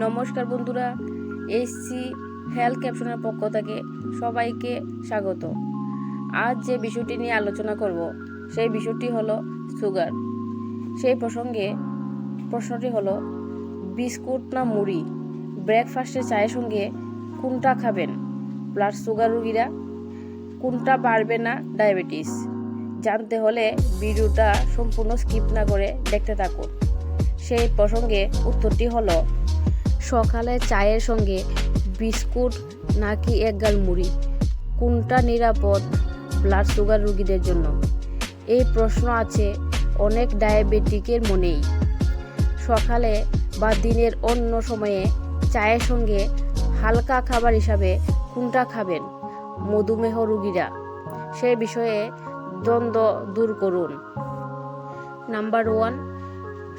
নমস্কার বন্ধুরা HC health ক্যাপশনের পক্ষ থেকে সবাইকে স্বাগত। আজ যে বিষয়টি নিয়ে আলোচনা করব, সেই বিষয়টি হলো সুগার। সেই প্রসঙ্গে প্রশ্নটি হলো, বিস্কুট না মুড়ি? ব্রেকফাস্টে চায়ের সঙ্গে কোনটা খাবেন? ব্লাড সুগার রুগীরা? কোনটা বাড়বে না ডায়াবেটিস? জানতে হলে ভিডিওটা সম্পূর্ণ স্কিপ না করে দেখতে থাকুন। সেই প্রসঙ্গে উত্তরটি হলো সকালে চায়ের সঙ্গে বিস্কুট নাকি একগাল মুড়ি? কোনটা নিরাপদ ব্লাড সুগার রোগীদের জন্য? এই প্রশ্ন আছে অনেক ডায়াবেটিকের মনেই। সকালে বা দিনের অন্য সময়ে চায়ের সঙ্গে হালকা খাবার হিসাবে কোনটা খাবেন? মধুমেহ রোগীরা। সে বিষয়ে দ্বন্দ্ব দূর করুন। নাম্বার ওয়ান,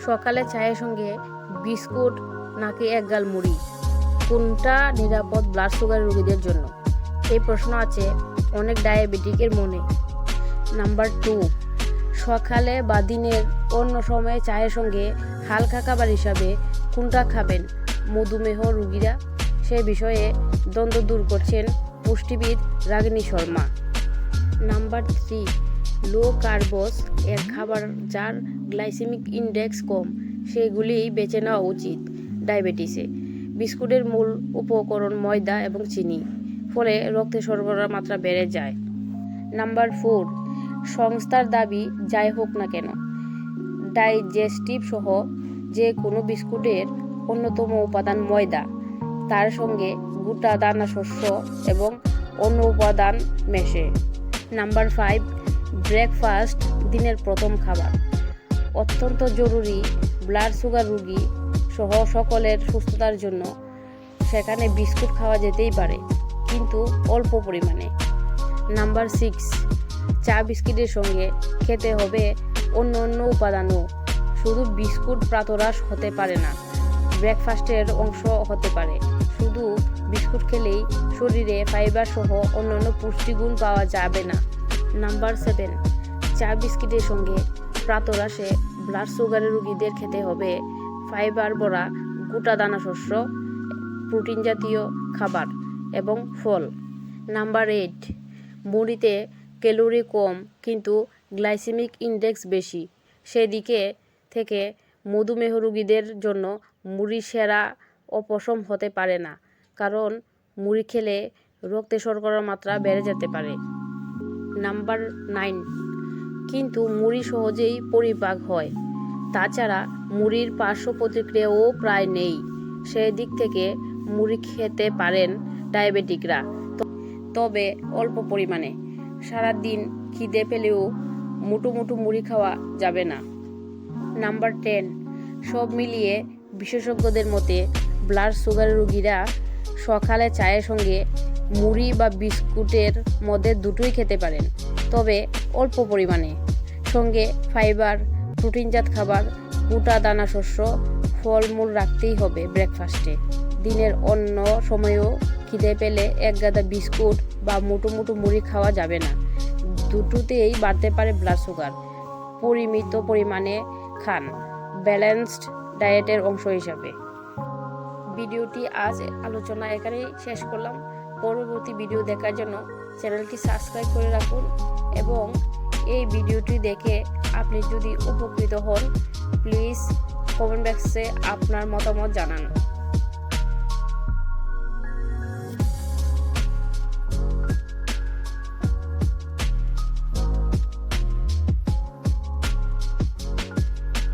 সকালে চায়ের সঙ্গে বিস্কুট নাকি একগাল মুড়ি? কোনটা নিরাপদ ব্লাড সুগার রোগীদের জন্য? এই প্রশ্ন আছে অনেক ডায়াবেটিকের মনে। নাম্বার টু সকালে বা দিনের অন্য সময়ে চায়ের সঙ্গে হালকা খাবার হিসাবে কোনটা খাবেন? মধুমেহ রুগীরা? সে বিষয়ে দ্বন্দ্ব দূর করছেন পুষ্টিবিদ Ragini Sharma. Number three low carbs এর খাবার যার গ্লাইসেমিক ইন্ডেক্স কম সেগুলিই বেছে নেওয়া উচিত। ডায়াবেটিসে। বিস্কুটের মূল উপকরণ ময়দা এবং চিনি, ফলে রক্তে শর্করার মাত্রা বেড়ে যায়। নাম্বার ফোর, সংস্থার দাবি, যাই হোক না কেন, ডাইজেস্টিভ সহ যে কোনো বিস্কুটের অন্যতম উপাদান ময়দা, তার সঙ্গে গোটা দানা শস্য এবং অন্য উপাদান মেশে। নাম্বার ফাইভ, ব্রেকফাস্ট, দিনের প্রথম খাবার, অত্যন্ত জরুরি, ব্লাড সুগার রুগী সহ সকলের সুস্থতার জন্য সেখানে বিস্কুট খাওয়া যেতেই পারে, কিন্তু অল্প পরিমাণে। নাম্বার সিক্স, চা বিস্কিটের সঙ্গে খেতে হবে অন্য অন্য উপাদানও। শুধু বিস্কুট প্রাতরাশ হতে পারে না, ব্রেকফাস্টের অংশ হতে পারে। শুধু বিস্কুট খেলেই শরীরে ফাইবার সহ অন্যান্য পুষ্টিগুণ পাওয়া যাবে না। নাম্বার সেভেন, চা বিস্কিটের সঙ্গে প্রাতরাশে ব্লাড সুগারের রুগীদের খেতে হবে ফাইবার ভরা গোটা দানা শস্য, প্রোটিন জাতীয় খাবার এবং ফল। নাম্বার এইট, মুড়িতে ক্যালোরি কম কিন্তু গ্লাইসেমিক ইন্ডেক্স বেশি। সেদিকে থেকে মধুমেহ রোগীদের জন্য মুড়ি সেরা অপশম হতে পারে না, কারণ মুড়ি খেলে রক্তে শর্করার মাত্রা বেড়ে যেতে পারে। নাম্বার নাইন, কিন্তু মুড়ি সহজেই পরিপাক হয়। তাছাড়া মুড়ির পার্শ্ব প্রতিক্রিয়াও প্রায় নেই। সেই দিক থেকে মুড়ি খেতে পারেন ডায়াবেটিকরা। তবে অল্প পরিমাণে। সারাদিন খিদে পেলেও মুটু মুটু মুড়ি খাওয়া যাবে না। Number ten. সব মিলিয়ে বিশেষজ্ঞদের মতে ব্লাড সুগার রোগীরা সকালে চায়ের সঙ্গে মুড়ি বা বিস্কুটের মধ্যে দুটোই খেতে পারেন। তবে অল্প পরিমাণে। সঙ্গে ফাইবার প্রোটিনজাত খাবার, গোটা দানা শস্য, ফলমূল রাখতেই হবে ব্রেকফাস্টে দিনের অন্য সময়েও খিদে পেলে এক গাদা বিস্কুট বা মুটো মুটো মুড়ি খাওয়া যাবে না। দুটোতেই বাড়তে পারে ব্লাড সুগার পরিমিত পরিমাণে খান ব্যালেন্সড ডায়েটের অংশ হিসাবে। ভিডিওটি আজ আলোচনা এখানেই শেষ করলাম। পরবর্তী ভিডিও দেখার জন্য চ্যানেলটি সাবস্ক্রাইব করে রাখুন এবং এই ভিডিওটি দেখে আপনি যদি উপকৃত হন প্লিজ কমেন্ট বক্সে আপনার মতামত জানান।